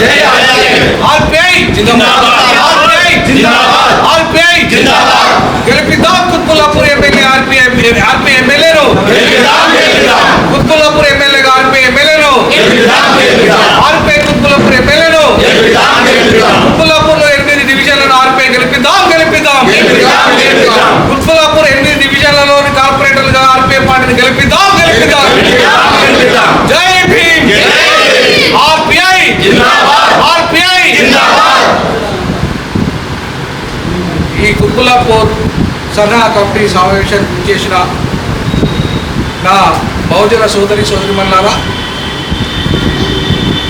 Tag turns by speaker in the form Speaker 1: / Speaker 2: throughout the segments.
Speaker 1: జై
Speaker 2: ఆర్పిఐ
Speaker 1: జిందాబాద్.
Speaker 2: ఆర్పిఐ
Speaker 1: జిందాబాద్.
Speaker 2: ఆర్పిఐ
Speaker 1: జిందాబాద్.
Speaker 2: గెలిపిద్దాం కుత్బుల్లాపూర్ ఎమ్మెల్యే ఆర్పిఐ ఆర్పిఐ ఎమ్మెల్యేను
Speaker 1: గెలిపిద్దాం, గెలిపిద్దాం.
Speaker 2: కుత్బుల్లాపూర్ ఎమ్మెల్యేగా ఆర్పిఐ ఎమ్మెల్యేను
Speaker 1: గెలిపిద్దాం, గెలిపిద్దాం.
Speaker 2: ఆర్పిఐ కుత్బుల్లాపూర్ ఎమ్మెల్యేను
Speaker 1: గెలిపిద్దాం, గెలిపిద్దాం.
Speaker 2: కుత్బుల్లాపూర్లో ఎనిమిది డివిజన్లను ఆర్పిఐ గెలిపిద్దాం గెలిపిద్దాం
Speaker 1: గెలిపిద్దాం, గెలిపిద్దాం.
Speaker 2: కుత్బుల్లాపూర్ ఎనిమిది డివిజన్లలోని కార్పొరేటర్లుగా ఆర్పిఐ పార్టీని గెలిపిద్దాం గెలిపిద్దాం
Speaker 1: గెలిపిద్దాం, గెలిపిద్దాం.
Speaker 2: జై భీమ్
Speaker 1: జై.
Speaker 2: ఆర్పిఐ
Speaker 1: జిందాబాద్.
Speaker 2: ఆర్పిఐ
Speaker 1: జిందాబాద్.
Speaker 2: ఈ కుత్బుల్లాపూర్ సన్నా కమిటీ సమావేశానికి చేసిన నా బహుజన సోదరి సోదరి మల్లారా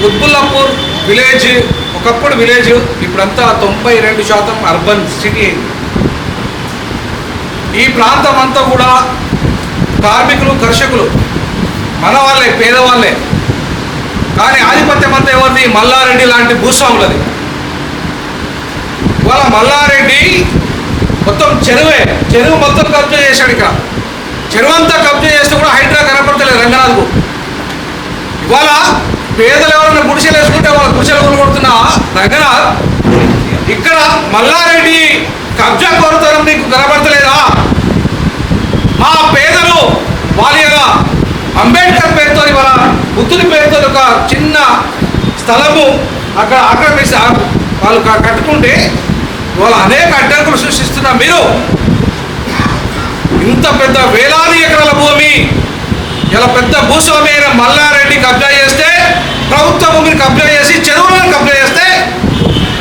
Speaker 2: ఉద్బుల్లాపూర్ విలేజ్ ఒకప్పుడు విలేజ్ ఇప్పుడంతా తొంభై రెండు శాతం అర్బన్ సిటీ. ఈ ప్రాంతం అంతా కూడా కార్మికులు కర్షకులు మన వాళ్ళే పేదవాళ్ళే. కానీ ఆధిపత్యం అంతా ఎవరిది? మల్లారెడ్డి లాంటి భూస్వాములది. వాళ్ళ మల్లారెడ్డి మొత్తం చెరువే. చెరువు మొత్తం కబ్జా చేశాడు ఇక్కడ. చెరువు అంతా కబ్జా చేస్తే కూడా హైడ్రా కనపడతలేదు రంగనాథ్కు. ఇవాళ పేదలు ఎవరైనా గుడిసెలు వేసుకుంటే వాళ్ళ గుడిసెలు కొనుగొడుతున్న? రంగనాథ్ ఇక్కడ మల్లారెడ్డి కబ్జా కోరుతనం నీకు కనబడతలేదా? మా పేదలు వాళ్ళ అంబేద్కర్ పేరుతో ఇవాళ బుద్ధుని పేరుతో ఒక చిన్న స్థలము అక్కడ ఆక్రమిస్తారు వాళ్ళు కట్టుకుంటే ఇవాళ అనేక అడ్డంకులు సృష్టిస్తున్న మీరు. ఇంత పెద్ద వేలాది ఎకరాల భూమి ఇలా పెద్ద భూస్వామి అయిన మల్లారెడ్డి కబ్జా చేస్తే ప్రభుత్వ భూమిని కబ్జా చేసి చెరువులను కబ్జా చేస్తే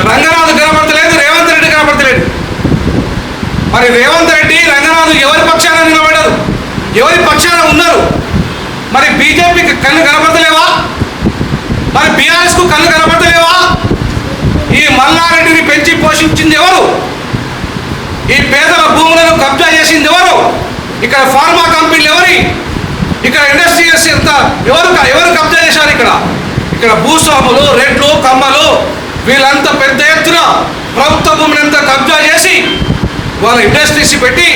Speaker 2: రంగనాథ్ కనబడతలేదు రేవంత్ రెడ్డి కనబడతలేదు మరి రేవంత్ రెడ్డి రంగనాథ్ ఎవరి పక్షాన నిలబడ్డారు? ఎవరి పక్షాన ఉన్నారు? మరి బీజేపీకి కళ్ళు కనబడతలేవా మరి బీఆర్ఎస్కు కళ్ళు కనబడతలేవా మల్లారెడ్డిని పెంచి పోషించింది ఎవరు? ఈ పేదల భూములను కబ్జా చేసింది ఎవరు? ఇక్కడ ఫార్మా కంపెనీలు ఎవరి? ఇక్కడ ఇండస్ట్రీస్ ఎంత? ఎవరు ఎవరు కబ్జా చేశారు ఇక్కడ? ఇక్కడ భూస్వాములు రెడ్లు కమ్మలు వీళ్ళంతా పెద్ద ఎత్తున ప్రభుత్వ భూమిని అంతా కబ్జా చేసి వాళ్ళ ఇండస్ట్రీస్ పెట్టి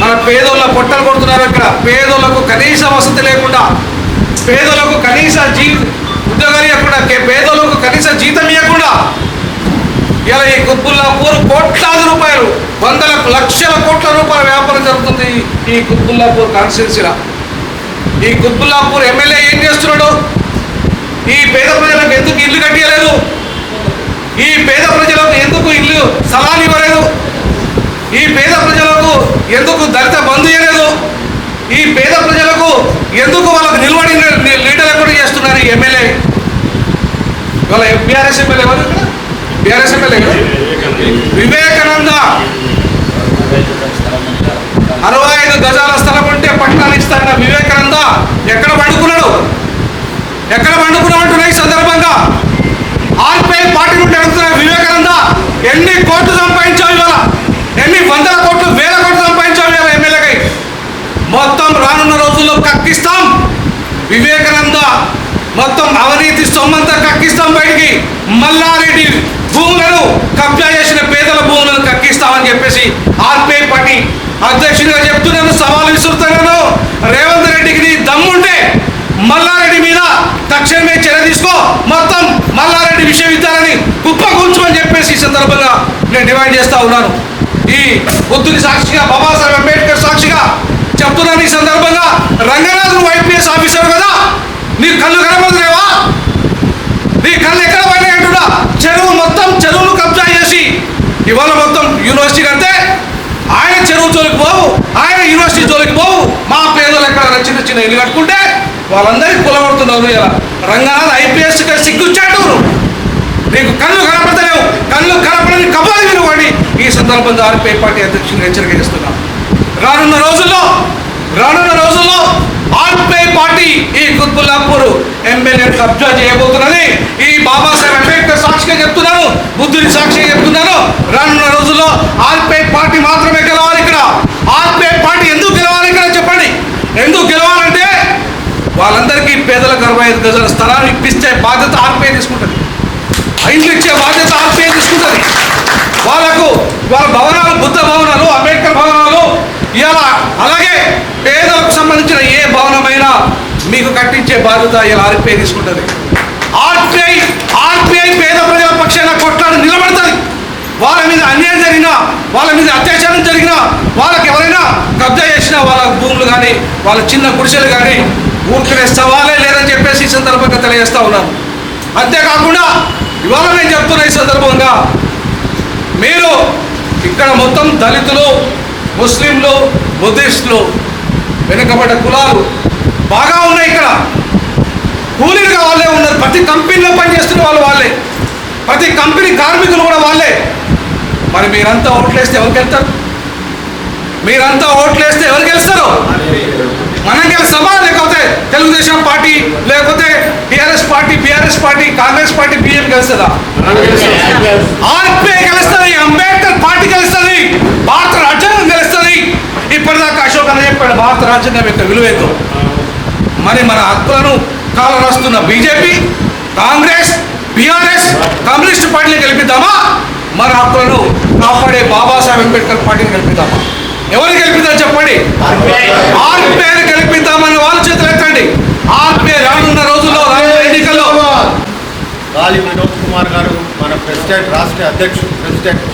Speaker 2: మన పేదోళ్ళ పొట్టలు కొడుతున్నారు ఇక్కడ. పేదోళ్ళకు కనీస వసతి లేకుండా పేదలకు కనీస జీ ఉద్యోగాలు ఇవ్వకుండా పేదోళ్ళకు కనీస జీతం ఇవ్వకుండా ఇలా ఈ కుత్బుల్లాపూర్ కోట్లాది రూపాయలు వందల లక్షల కోట్ల రూపాయల వ్యాపారం జరుగుతుంది ఈ కుత్బుల్లాపూర్ కాన్స్టిట్యున్సీలో ఈ కుత్బుల్లాపూర్ ఎమ్మెల్యే ఏం చేస్తున్నాడు? ఈ పేద ప్రజలకు ఎందుకు ఇల్లు కట్టియలేదు? ఈ పేద ప్రజలకు ఎందుకు ఇల్లు సలాలు ఇవ్వలేదు? ఈ పేద ప్రజలకు ఎందుకు దళిత బంధు ఇవ్వలేదు ఈ పేద ప్రజలకు ఎందుకు వాళ్ళకు నిలబడి లీడర్ కూడా చేస్తున్నారు ఈ ఎమ్మెల్యే? ఇవాళ బీఆర్ఎస్ ఎమ్మెల్యే ఎవరు ఇక్కడ? BRS MLA Vivekananda. అరవై ఐదు గజాల స్థలం ఉంటే పట్టణానికి ఇస్తారన్న వివేకానంద. ఎక్కడ పండుకున్నాడు? ఎక్కడ పండుకున్నావు అంటున్నాయి సందర్భంగా? ఆర్పిఐ పార్టీ నుండి అడుగుతున్న వివేకానంద ఎన్ని కోట్లు సంపాదించావు ఇవాళ? ఎన్ని వందల కోట్లు వేల కోట్లు సంపాదించావు ఇవాళ ఎమ్మెల్యేకై మొత్తం రానున్న రోజుల్లో కక్కిస్తాం. వివేకానంద మొత్తం అవినీతి సొమ్మంతా కక్కిస్తాం బయటికి. మళ్ళా భూములను కబ్జా చేసిన పేదల భూములను కక్కిస్తామని చెప్పేసి ఆర్పిఐ పార్టీ అధ్యక్షుడిగా చెప్తున్నాను సవాల్ విసురుతున్నాను రేవంత్ రెడ్డికి దమ్ముంటే మల్లారెడ్డి మీద తక్షణమే చర్య తీసుకో. మొత్తం మల్లారెడ్డి విశ్వవిద్యాలయాన్ని కుప్పకూల్చమని చెప్పేసి ఈ సందర్భంగా నేను డిమాండ్ చేస్తా ఉన్నాను. ఈ బుద్ధుని సాక్షిగా బాబా అంబేద్కర్ సాక్షిగా చెప్తున్నాను ఈ సందర్భంగా రంగనాథ్ నువ్వు ఐపీఎస్ ఆఫీసర్ కదా నీ కళ్ళు కనబడలేవా నీ కళ్ళు ఎక్కడ పడినట్టుడా చెరువు మొత్తం చెరువులు కబ్జా చేసి ఇవాళ మొత్తం యూనివర్సిటీ కడితే ఆయన చెరువు జోలికి పోవు ఆయన యూనివర్సిటీ జోలికి పోవు మా పేదలు ఎక్కడ చిన్న ఇల్లు కట్టుకుంటే వాళ్ళందరికీ కులబడుతున్నారు ఇలా. రంగనాథ్ ఐపీఎస్ సిగ్గుచ్చాడు. నీకు కళ్ళు కనపడలేవు కళ్ళు కనపడని కబాలి విలువని ఈ సందర్భంగా ఆర్పీఐ పార్టీ అధ్యక్షుని హెచ్చరిక చేస్తున్నాం. రానున్న రోజుల్లో రానున్న రోజుల్లో ఆర్పీఐ పార్టీ ఈ కుత్బుల్లాపూర్ ఎమ్మెల్యే కబ్జా చేయబోతున్నది. ఈ బాబాసాహెబ్ అంబేద్కర్ సాక్షిగా చెప్తున్నాను. బుద్ధుని సాక్షిగా చెప్తున్నాను. రానున్న రోజుల్లో ఆర్పీఐ పార్టీ మాత్రమే గెలవాలి ఇక్కడ ఆర్పీఐ పార్టీ ఎందుకు గెలవాలి ఇక్కడ చెప్పండి ఎందుకు గెలవాలంటే వాళ్ళందరికీ పేదలకు అరవై ఐదు గజాల స్థలాన్ని ఇప్పిస్తే బాధ్యత ఆర్పీఐ తీసుకుంటుంది. ఇల్లు ఇచ్చే బాధ్యత ఆర్పీఐ తీసుకుంటుంది. వాళ్ళకు వాళ్ళ భవనాలు బుద్ధ భవనాలు అంబేద్కర్ భవనాలు ఇలా అలాగే పేదలకు సంబంధించిన ఏ భవనమైనా మీకు కట్టించే బాధ్యత ఇలా ఆర్పీఐ తీసుకుంటుంది. ఆర్పీఐ ఆర్పీఐ పేద పక్షాన కొట్లాడి నిలబడుతుంది వాళ్ళ మీద అన్యాయం జరిగినా వాళ్ళ మీద అత్యాచారం జరిగినా వాళ్ళకి ఎవరైనా కబ్జా చేసినా వాళ్ళ భూములు కానీ వాళ్ళ చిన్న గుడిసెలు కానీ ఊరికనే సవాలే లేదని చెప్పేసి ఈ సందర్భంగా తెలియజేస్తూ ఉన్నాను. అంతేకాకుండా ఇవాళ నేను చెప్తున్న ఈ సందర్భంగా మీరు ఇక్కడ మొత్తం దళితులు ముస్లింలు బుద్ధిస్టులు వెనుకబడ్డ కులాలు బాగా ఉన్నాయి ఇక్కడ. కూలీలుగా వాళ్ళే ఉన్నారు. ప్రతి కంపెనీలో పనిచేస్తున్న వాళ్ళు వాళ్ళే. ప్రతి కంపెనీ కార్మికులు కూడా వాళ్ళే. మరి మీరంతా ఓట్లేస్తే ఎవరికి వెళ్తారు మీరంతా ఓట్లేస్తే ఎవరు గెలుస్తారు? మనం గెలుస్తామా? లేకపోతే తెలుగుదేశం పార్టీ లేకపోతే TRS party BRS party Congress party BM గెలుస్తుందా? ఆర్పీఐ గెలుస్తుంది అంబేద్కర్ పార్టీ గెలుస్తుంది భారత రాజ్యాంగం గెలుస్తుంది. ఇప్పటిదాకా అశోక్ అని చెప్పాడు భారత రాజ్యాంగం యొక్క విలువేందో. మరి మన హక్కులను కాలరాస్తున్న బీజేపీ కాంగ్రెస్ బీఆర్ఎస్ కమ్యూనిస్ట్ పార్టీని గెలిపిద్దామా? మన హక్కులను కాపాడే బాబాసాహెబ్ అంబేద్కర్ పార్టీని గెలిపిద్దామా? ఎవరు గెలిపిద్దాం చెప్పండి? ఆర్పీఐని గెలిపిద్దామని వాళ్ళు చేతులు ఎత్తండి. ఆర్పీఐ రానున్న రోజుల్లో రానున్న ఎన్నికల్లో.
Speaker 3: గాలి వినోద్ కుమార్ గారు మన ప్రెసిడెంట్ రాష్ట్ర అధ్యక్షుడు ప్రెసిడెంట్.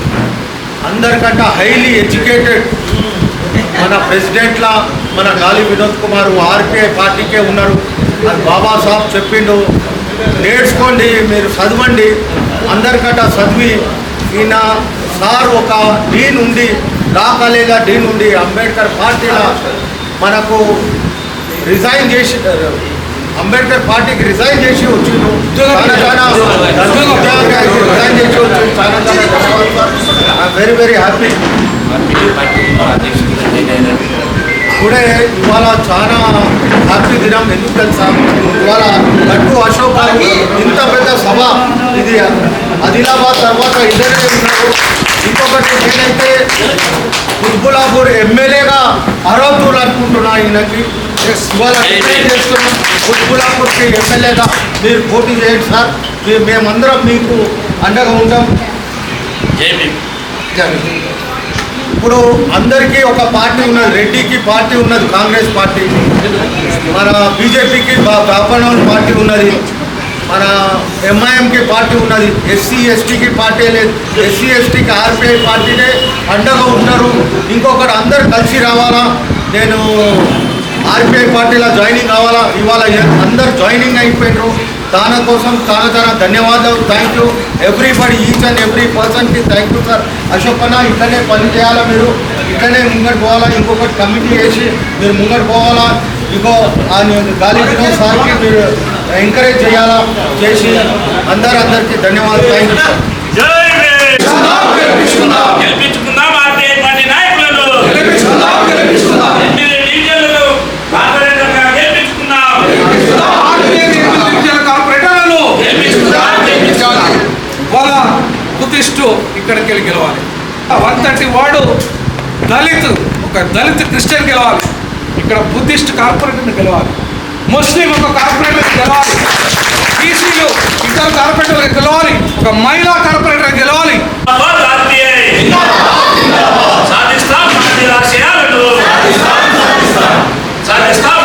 Speaker 3: అందరికంటే హైలీ ఎడ్యుకేటెడ్ మన ప్రెసిడెంట్లా మన గాలి వినోద్ కుమార్ ఆర్పిఐ పార్టీకే ఉన్నారు. అది బాబాసాహెబ్ చెప్పిండు. నేర్చుకోండి మీరు చదవండి. అందరికంటే చదివి ఈయన సార్ ఒక డీన్ ఉండి లా కాలేజా డీన్ ఉండి అంబేద్కర్ పార్టీలో మనకు రిజైన్ చేసి అంబేద్కర్ పార్టీకి రిజైన్ చేసి వచ్చిండు చాలా చాలా రిజైన్ చేసి వచ్చిండు చాలా చాలా వెరీ వెరీ హ్యాపీ ఇప్పుడే ఇవాళ చాలా హ్యాపీ దినం ఎందుకు తెలుసా ఇవాళ గట్టు అశోక్ గారు ఇంత పెద్ద సభ ఇది ఆదిలాబాద్ తర్వాత ఇద్దరే ఉన్నారు. ఇంకొకటి నేనైతే కుత్బులాపూర్ ఎమ్మెల్యేగా అర్హతులు అనుకుంటున్నా ఈయనకి. ఇవాళ డిక్లేర్ చేస్తున్నాం కుత్బులాపూర్కి ఎమ్మెల్యేగా మీరు పోటీ చేయండి సార్. మేమందరం మీకు అండగా ఉంటాం. ఇప్పుడు అందరికీ ఒక పార్టీ ఉన్నది. రెడ్డికి పార్టీ ఉన్నది. Congress party. మన బీజేపీకి బాపనోన్ పార్టీ ఉన్నది. మన ఎంఐఎంకి పార్టీ ఉన్నది. ఎస్సీ ఎస్టీకి పార్టీ లేదు. ఎస్సీ ఎస్టీకి ఆర్పిఐ పార్టీనే అండగా ఉన్నారు. ఇంకొకటి అందరు కలిసి రావాలా? నేను ఆర్పిఐ పార్టీలో జాయినింగ్ కావాలా? ఇవాళ అందరు జాయినింగ్ అయిపోయినారు. దానికోసం చాలా చాలా ధన్యవాదాలు. Thank you everybody each and every పర్సన్కి థ్యాంక్ యూ సార్ అశోక్ అన్న ఇట్లనే పని చేయాలా మీరు? ఇట్లనే ముంగడు పోవాలా? ఇంకొకటి కమిటీ వేసి మీరు ముంగడు పోవాలా? ఇంకో గాలి సార్కి మీరు ఎంకరేజ్ చేయాలా? చేసి అందరు అందరికీ ధన్యవాదాలు. థ్యాంక్
Speaker 2: వాళ్ళ ఇక్కడికి వెళ్ళి గెలవాలి. వన్ థర్టీ వార్డు దళిత్ ఒక దళిత్ క్రిస్టియన్ గెలవాలి. ఇక్కడ బుద్ధిస్ట్ కార్పొరేటర్ని గెలవాలి. ముస్లిం ఒక కార్పొరేటర్ గెలవాలి. పీసీలు ఇద్దరు కార్పొరేటర్లకు గెలవాలి. ఒక మహిళా కార్పొరేటర్ గెలవాలి.
Speaker 4: సాధిస్తాం సాధిస్తాం సాధిస్తాం సాధిస్తాం